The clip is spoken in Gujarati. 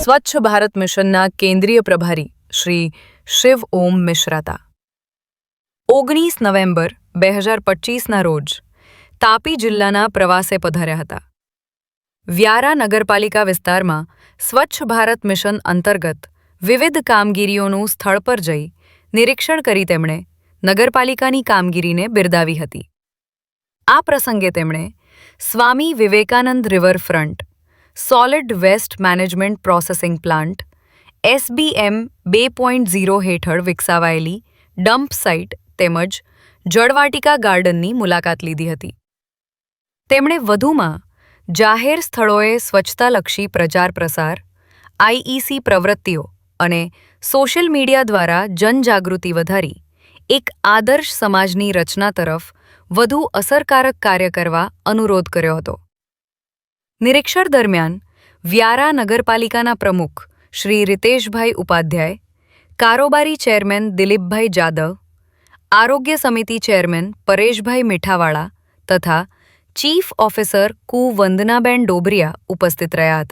સ્વચ્છ ભારત મિશનના કેન્દ્રીય પ્રભારી શ્રી શિવ ઓમ મિશ્રાતા. ઓગણીસ નવેમ્બર બે હજાર પચીસના રોજ તાપી જિલ્લાના પ્રવાસે પધાર્યા હતા. વ્યારા નગરપાલિકા વિસ્તારમાં સ્વચ્છ ભારત મિશન અંતર્ગત વિવિધ કામગીરીઓનું સ્થળ પર જઈ નિરીક્ષણ કરી તેમણે નગરપાલિકાની કામગીરીને બિરદાવી હતી. આ પ્રસંગે તેમણે Swami Vivekanand riverfront solid waste management processing plant SBM બે પોઈન્ટ ઝીરો હેઠળ વિકસાવાયેલી ડમ્પ સાઇટ તેમજ જળવાટિકા ગાર્ડનની મુલાકાત લીધી હતી. તેમણે વધુમાં જાહેર સ્થળોએ સ્વચ્છતાલક્ષી પ્રચાર પ્રસાર આઈઈસી પ્રવૃત્તિઓ અને સોશિયલ મીડિયા દ્વારા જનજાગૃતિ વધારી, એક આદર્શ સમાજની રચના તરફ વધુ અસરકારક કાર્ય કરવા અનુરોધ કર્યો હતો. નિરીક્ષણ દરમિયાન વ્યારા નગરપાલિકાના પ્રમુખ શ્રી રીતેશભાઈ ઉપાધ્યાય, કારોબારી ચેરમેન દિલીપભાઈ જાદવ, આરોગ્ય સમિતિ ચેરમેન પરેશભાઈ મીઠાવાળા તથા ચીફ ઓફિસર કુ વંદનાબેન ડોબરિયા ઉપસ્થિત રહ્યા હતા.